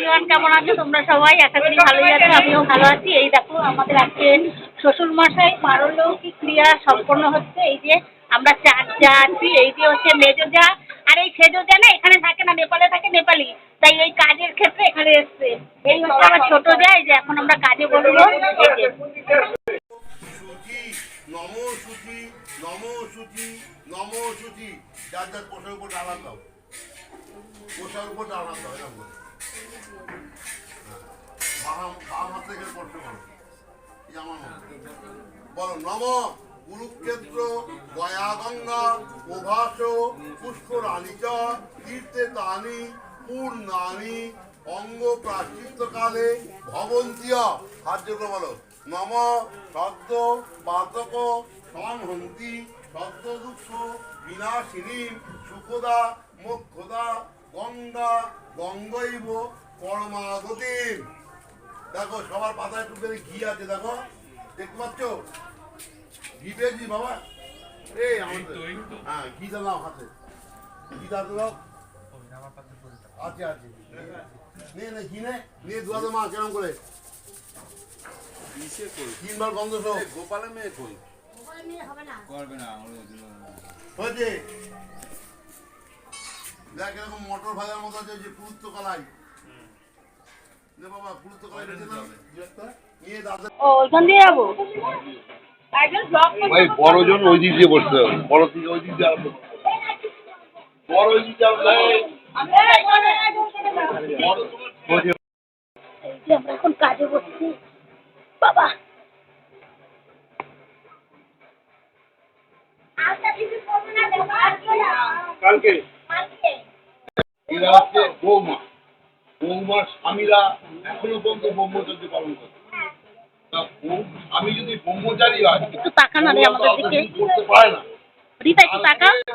Everyone কেমন আছো? তোমরা সবাই আশা করি ভালোই আছো, আমিও ভালো আছি। এই দেখো, আমাদের আজকে শ্বশুর মশাই পারলৌকিক ক্রিয়া সম্পন্ন হচ্ছে। এই যে আমরা চার যা আছি, এই যে হচ্ছে মেজো যা আর এই সেজো যা না, এখানে থাকে না, নেপালে থাকে নেপালি। তাই এই কাজের ক্ষেত্রে এখানে এসছে। এই হচ্ছে আমার ছোট যা, এই যে এখন আমরা কাজে বলব নম সুচি নম সুচি নম সুচি। যার যার উপর দাও। উপর দাও, এরকম বলো, নম কুরুক্ষেত্র গয়া গঙ্গা প্রভাস পুষ্করাণী চ তীর্থে তানি, পূর্ণানি, অঙ্গ প্রাচিত্তকালে ভবন্তীয়। যোগ্য বলো নম, শব্দ পাতক সংহন্তি, শব্দ দুঃখ সুখদা, মোক্ষদা, গঙ্গা, গঙ্গৈব পরমাগতির দেখো সবার পাতায় একটু করে ঘি আছে দেখো। দেখতে পাচ্ছ? ঘি পেয়েছি বাবা। এই আমাদের। হ্যাঁ ঘি দাও হাতে। ঘি দাও দাও। আছে আছে। নে নে ঘি নে নিয়ে দুয়াতে মা কেমন করে। তিনবার গন্ধ সহ মেয়ে কই? করবে না হয়েছে? দেখ এরকম মটর ভাজার মতো আছে যে পুরুত্ব কলাই। ভাই বড়জন ওই দিক দিয়ে বসতে হবে বড় থেকে ওই দিক দিয়ে আরম্ভ বড় ওই দিক দিয়ে আমরা এখন কাজে বসছি। বাবা। কালকে? এরা হচ্ছে বৌমা। বৌমার স্বামীরা এখনও পর্যন্ত ব্রহ্মচর্য পালন করে আমি যদি ব্রহ্মচারী হয় একটু তাকান না আমাদের দিকে। করতে পারে না। রিতা একটু তাকা তোমাদের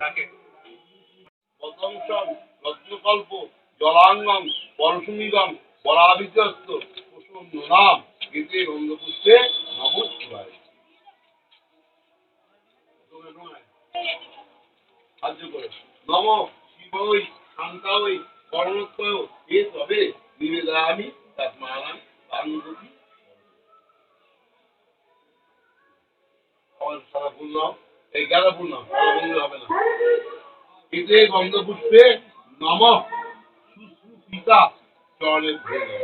তাকে পতংশম রত্নকল্প, জলাঙ্গম পরশুমিগম বলাবিচস্ত কুসুম নাম গীতে গন্ধপুষ্পে নমস্কার সাহায্য নম শিবই শান্তাবই কর্ণত্বয় এ তবে তৎমানাম বান্ধবী আমার সারা নাও এই গাঁদা ফুল বন্ধু হবে না। এতে গন্ধপুষ্পে নম সুশ্রুপিতা চরণে ধরে নেব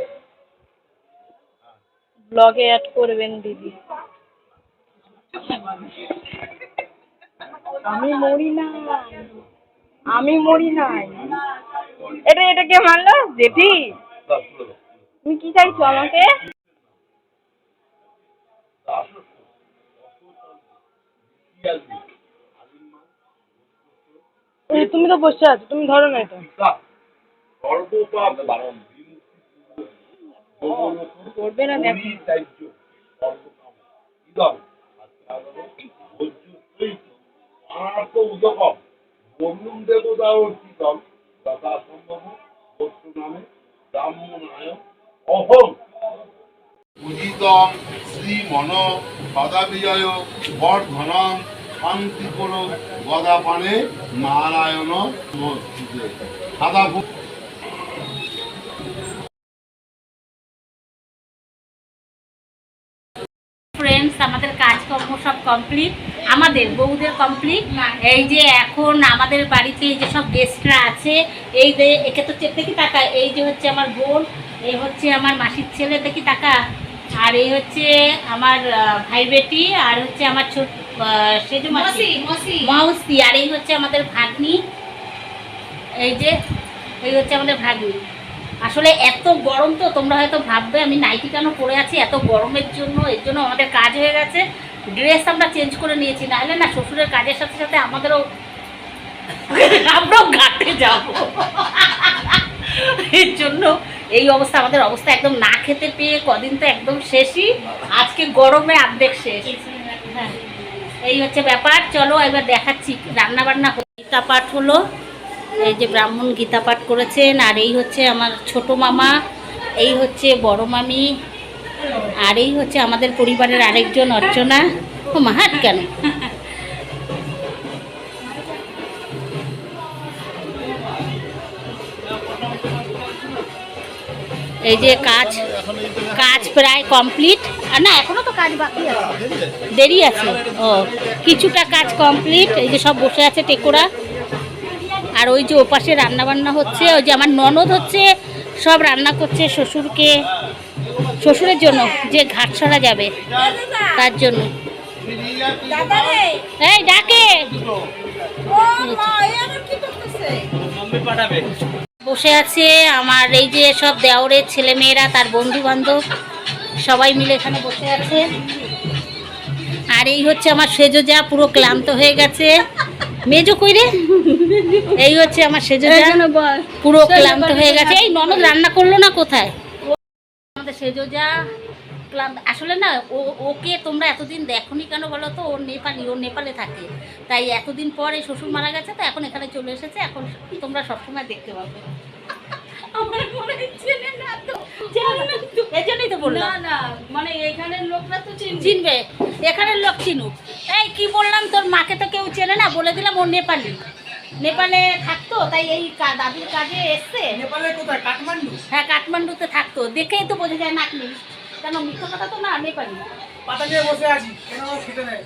ব্লগে অ্যাড করবেন দিদি। আমি মরি না আমি মরি নাই। এটা এটা কে মারলো? জেঠি? তুমি কি চাইছো আমাকে? আসবে এই, তুমি তো বসে আছো তুমি ধরো না এটা। পিতা সর্বপাপ বারণ করবে না দেখো। উদকম বরুণ দেবতা অর্চিতম তথা সম্ভব বস্তু নামে ব্রাহ্মণায় অহম পূজিতম শ্রীমন সদা বিজয় বর্ধনম। শান্তি গদা পানে নারায়ণ সাদা ফ্রেন্ডস আমাদের কাজকর্ম সব কমপ্লিট আমাদের বউদের কমপ্লিট এই যে এখন আমাদের বাড়িতে এই যে সব গেস্টরা আছে, এই যে একে তো দেখি টাকা এই যে হচ্ছে আমার বোন, এই হচ্ছে আমার মাসির ছেলে, দেখি টাকা আর এই হচ্ছে আমার ভাই বেটি, আর হচ্ছে আমার ছোট সেজু মাসি। মাউসি আর এই হচ্ছে আমাদের ভাগ্নি। এই যে এই হচ্ছে আমাদের ভাগ্নি। আসলে এত গরম তো তোমরা হয়তো ভাববে আমি নাইটি কেন পরে আছি? এত গরমের জন্য এর জন্য আমাদের কাজ হয়ে গেছে। ড্রেস আমরা চেঞ্জ করে নিয়েছি নাহলে না শ্বশুরের কাজের সাথে সাথে আমাদেরও আমরাও ঘাটে যাব। এর জন্য এই অবস্থা আমাদের অবস্থা একদম না খেতে পেয়ে কদিন তো একদম শেষই। আজকে গরমে অর্ধেক শেষ। হ্যাঁ। এই হচ্ছে ব্যাপার। চলো এবার দেখাচ্ছি রান্না বান্না গীতা পাঠ হলো। এই যে ব্রাহ্মণ গীতা পাঠ করেছেন, আর এই হচ্ছে আমার ছোট মামা, এই হচ্ছে বড় মামি, আর এই হচ্ছে আমাদের পরিবারের আরেকজন অর্চনা। ও মাহাত কেন? এই যে কাজ কাজ প্রায় কমপ্লিট আর না এখনও তো কাজ বাকি আছে। দেরি আছে। ও কিছুটা কাজ কমপ্লিট এই যে সব বসে আছে টেকোরা। আর ওই যে ওপাশে রান্না বান্না হচ্ছে ওই যে আমার ননদ হচ্ছে সব রান্না করছে শ্বশুরকে। শ্বশুরের জন্য যে ঘাটছড়া যাবে তার জন্য। এই ডাকে। বসে আছে আমার এই যে সব দেওরের ছেলে মেয়েরা তার বন্ধু বান্ধব সবাই মিলে এখানে বসে আছে। আর এই হচ্ছে আমার সেজো যা পুরো ক্লান্ত হয়ে গেছে। মেজো কই রে? এই হচ্ছে আমার সেজো যা পুরো ক্লান্ত হয়ে গেছে। এই ননদ রান্না করল না কোথায়? আমাদের সেজো যা ক্লান্ত আসলে না ও ওকে তোমরা এতদিন দেখোনি কেন বলো তো? ওর নেপালি ওর নেপালে থাকে। তাই এতদিন পরে শ্বশুর মারা গেছে তো এখন এখানে চলে এসেছে এখন তোমরা সবসময় দেখতে পাবে। আমার মনে চেনে না তো চেনে তো। এই জন্যই তো বললাম। না মানে এখানের লোকরা তো চিনবে। চিনবে। এখানের লোক চিনুক। এই কি বললাম তোর মাকে তো কেউ চেনে না বলে দিলাম ও নেপালি। নেপালে থাকতো তাই এই দাদির কাজে এসছে। নেপালে কোথায়? কাঠমান্ডু? হ্যাঁ কাঠমান্ডুতে থাকতো। দেখেই তো বোঝা যায় নাকলি কেন মিথ্যা কথা তো না নেপালি পাতা নিয়ে বসে আছি কেন খেতে নেই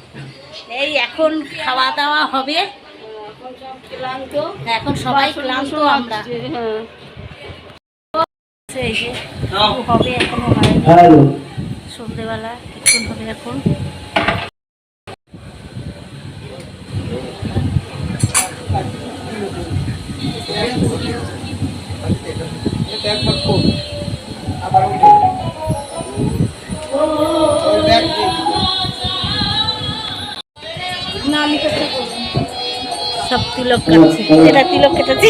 এই এখন খাওয়া দাওয়া হবে। এখন সব ক্লান্ত এখন সবাই ক্লান্ত আমরা। হ্যাঁ হবে এখনও হয়নি। সন্ধ্যেবেলা কিছুক্ষণ হবে এখন। তিলক কাটছে। এটা তিলক কেটেছে।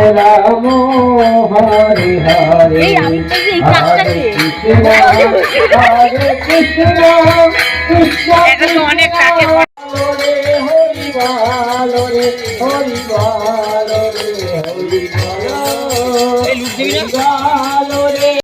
कृष्ण